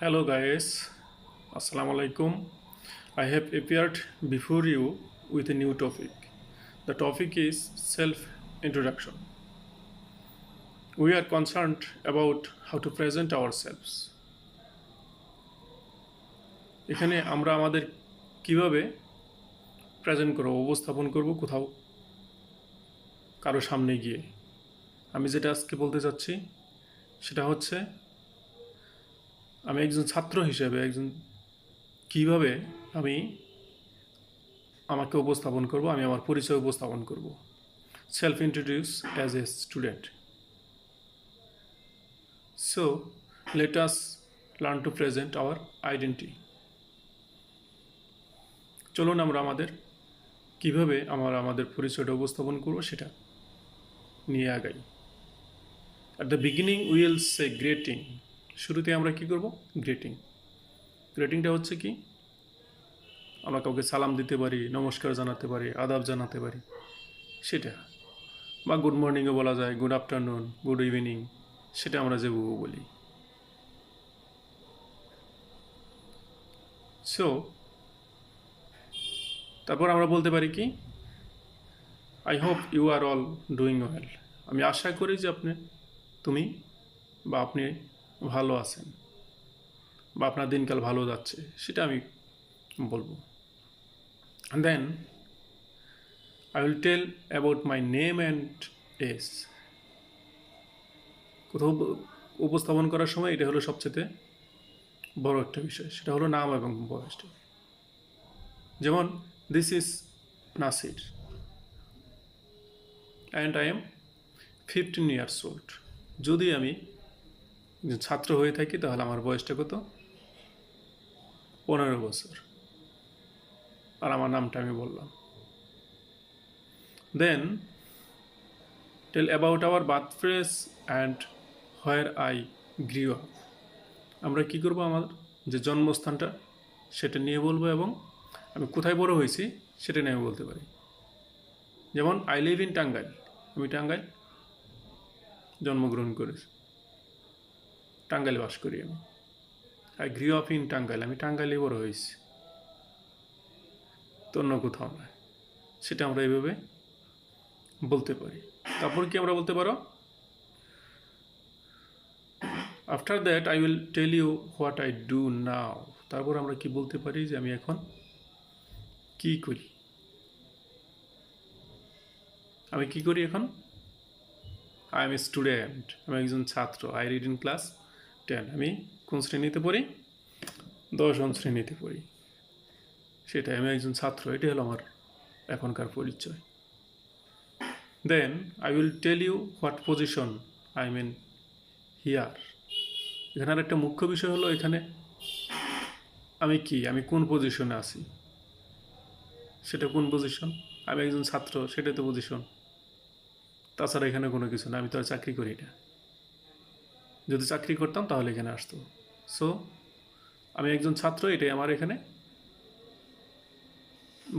Hello guys, Assalamu alaikum. I have appeared before you with a new topic. The topic is self introduction. We are concerned about how to present ourselves. এখানে আমরা আমাদের কীভাবে present করব উপস্থাপন করব কোথাও কারও সামনে গিয়ে আমি যেটা আজকে বলতে চাচ্ছি সেটা হচ্ছে আমি একজন ছাত্র হিসেবে, একজন কীভাবে আমি আমাকে উপস্থাপন করব, আমি আমার পরিচয় উপস্থাপন করব। Self introduce as a student so let us learn to present our identity চলুন আমরা আমাদের, কীভাবে আমরা আমাদের পরিচয়টা উপস্থাপন করব সেটা নিয়ে আগাই। At the beginning will say greeting শুরুতে আমরা কি করব? গ্রেটিং গ্রেটিংটা হচ্ছে কি? আমরা কাউকে সালাম দিতে পারি, নমস্কার জানাতে পারি, আদাব জানাতে পারি। সেটা। বা গুড মর্নিংও বলা যায় গুড আফটারনুন গুড ইভিনিং সেটা আমরা যে বলি। সো তারপর আমরা বলতে পারি কি? I hope you are all doing well আমি আশা করি যে আপনি, তুমি বা আপনি ভালো আছেন বা আপনার দিনকাল ভালো যাচ্ছে, সেটা আমি বলব। Then I will tell about my name and as কোথাও উপস্থাপন করার সময় এটা হলো সবচেয়ে বড় একটা বিষয়, সেটা হলো নাম এবং বয়সটা। যেমন this is Nasir and I am fifteen years old যদি আমি ছাত্র হয়ে থাকি, তাহলে আমার বয়সটা কত? পনেরো বছর। আর আমার নামটা আমি বললাম। Then tell about our birth place and where I up আমরা কী করব আমার যে জন্মস্থানটা, সেটা নিয়ে বলব এবং আমি কোথায় বড় হয়েছি, সেটা নিয়ে বলতে পারি। যেমন আই লিভ ইন টাঙ্গাইল আমি টাঙ্গাইল জন্মগ্রহণ করেছি। টাঙ্গাইলে বাস করি আমি I grew up in Tangail আমি টাঙ্গাইলে বড় হয়েছি। তো অন্য কোথাও নয় সেটা আমরা এইভাবে বলতে পারি। তারপর কি আমরা বলতে পারো? After that I will tell you what I do now তারপর আমরা কি বলতে পারি যে আমি এখন কি করি? আমি কি করি এখন? আই এম এ স্টুডেন্ট আমি একজন ছাত্র। I read in class ten, আমি কোন শ্রেণীতে পড়ি? দশম শ্রেণীতে পড়ি। সেটাই, আমি একজন ছাত্র, এটাই হলো আমার এখনকার পরিচয়। Then I will tell you what position I mean here এখানে আর একটা মুখ্য বিষয় হলো এখানে আমি কি, আমি কোন পজিশনে আছি? সেটা কোন পজিশন আমি একজন ছাত্র, সেটাই তো পজিশন তাছাড়া এখানে কোনো কিছু না, আমি তো আর চাকরি করি না। যদি চাকরি করতাম, তাহলে এখানে আসতো। সো আমি একজন ছাত্র, এটাই আমার এখানে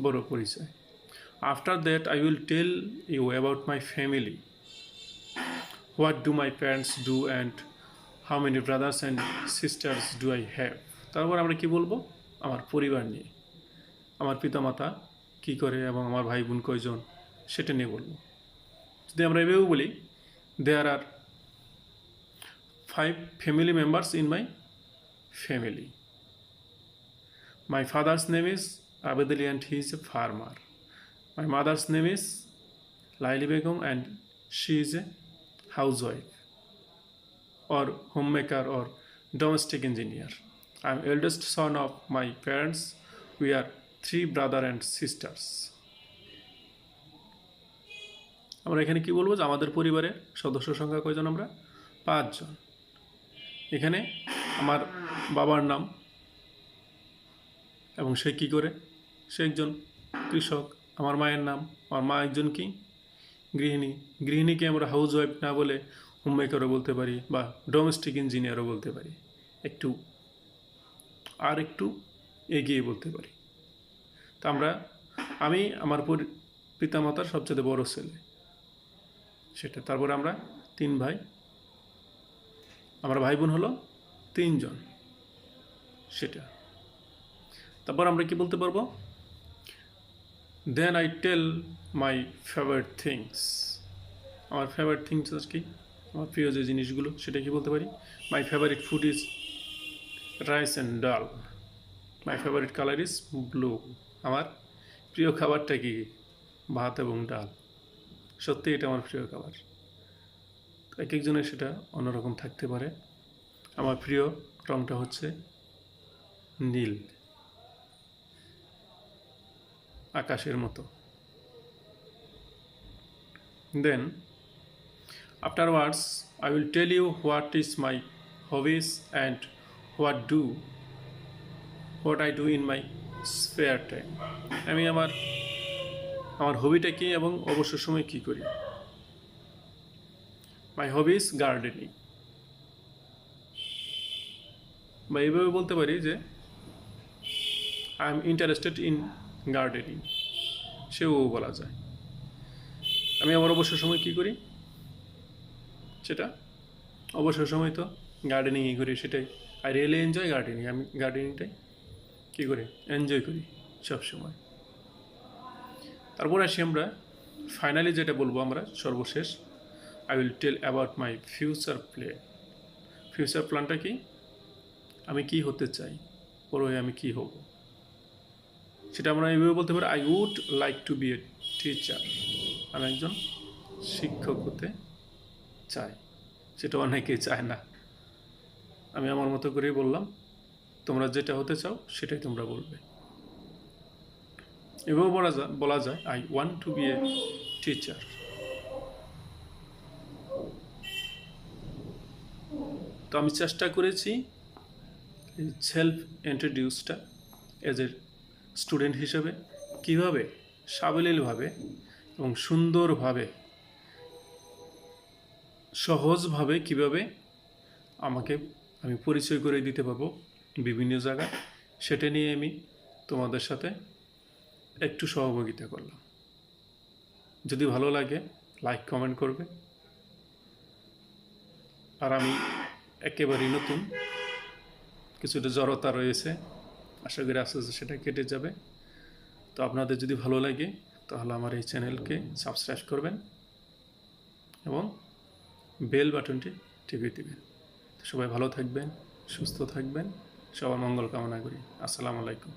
বড় পরিচয়। After that I will tell you about my family what do my parents do and how many brothers and sisters do I have তারপর আমরা কি বলব? আমার পরিবার নিয়ে। আমার পিতামাতা কী করে এবং আমার ভাই বোন কয়জন, সেটা নিয়ে বলব। যদি আমরা এভাবেও বলি দেয়ার আর five family members in my family. My father's name is Abedali and he is a farmer. My mother's name is Laili Begum and she is a housewife or homemaker or domestic engineer. I am eldest son of my parents. We are three brother and sisters. আমরা এখানে কি বলব যে আমাদের পরিবারের সদস্য সংখ্যা কয়জন আমরা পাঁচজন এখানে আমার বাবার নাম এবং সে কী করে? সে একজন কৃষক, আমার মায়ের নাম, আমার মা একজন কি? গৃহিণী। গৃহিণীকে আমরা হাউস ওয়াইফ না বলে হোমমেকারও বলতে পারি বা ডোমেস্টিক ইঞ্জিনিয়ারও বলতে পারি। একটু, আর একটু এগিয়ে বলতে পারি। তা আমরা, আমি আমার পিতামাতার সবচেয়ে বড় ছেলে। সেটা, তারপরে আমরা তিন ভাই। আমরা ভাই বোন হলো তিনজন। সেটা। তারপর আমরা কি বলতে পারব? Then I tell my favourite things আমার ফেভারিট থিংস কি? আমার প্রিয় যে জিনিসগুলো, সেটা কি বলতে পারি? My favourite food is rice and dal my favourite colour is blue আমার প্রিয় খাবারটা কি? ভাত এবং ডাল। সত্যি এটা আমার প্রিয় খাবার। এক একজনের সেটা অন্যরকম থাকতে পারে। আমার প্রিয় রঙটা হচ্ছে নীল। আকাশের মতো। Then afterwards I will tell you what is my hobbies and what do what I do in my spare time আমি আমার আমার হবিটা কী এবং অবসর সময় কী করি? মাই হবিস গার্ডেনিং বা এইভাবে বলতে পারি যে I am interested in gardening সেও বলা যায়। আমি আমার অবসর সময় কি করি? সেটা? অবসর সময় তো গার্ডেনিংই করি, সেটাই। আই রিয়েলি এনজয় গার্ডেনিং আমি গার্ডেনিংটাই কী করি? এনজয় করি সব সময় তারপর আসি আমরা ফাইনালি যেটা বলব আমরা, সর্বশেষ। I will tell about my future play future প্ল্যানটা কি? আমি কি হতে চাই? হয়ে আমি কি হব? সেটা আমরা এইভাবে বলতে পারি I would like to be a teacher আমি একজন শিক্ষক হতে চাই। সেটা অনেকেই চায় না। আমি আমার মতো করেই বললাম, তোমরা যেটা হতে চাও, সেটাই তোমরা বলবে। এভাবে বলা যায় বলা যায় I want to be a teacher তো আমি চেষ্টা করেছি সেলফ ইন্ট্রোডিউসটা এজ এ স্টুডেন্ট হিসেবে কীভাবে সাবলীলভাবে এবং সুন্দরভাবে, সহজভাবে কীভাবে আমাকে আমি পরিচয় করে দিতে পারব বিভিন্ন জায়গায়, সেটা নিয়ে আমি তোমাদের সাথে একটু সহযোগিতা করলাম। যদি ভালো লাগে লাইক কমেন্ট করবে। আর আমি একেবারেই নতুন। কিছুটা জড়তা রয়েছে। আশা করি আস্তে আস্তে সেটা কেটে যাবে। তো আপনাদের যদি ভালো লাগে, তাহলে আমার এই চ্যানেলকে সাবস্ক্রাইব করবেন এবং বেল বাটনটি টিপে দিবেন। সবাই ভালো থাকবেন, সুস্থ থাকবেন। সবার মঙ্গল কামনা করি। আসসালামু আলাইকুম।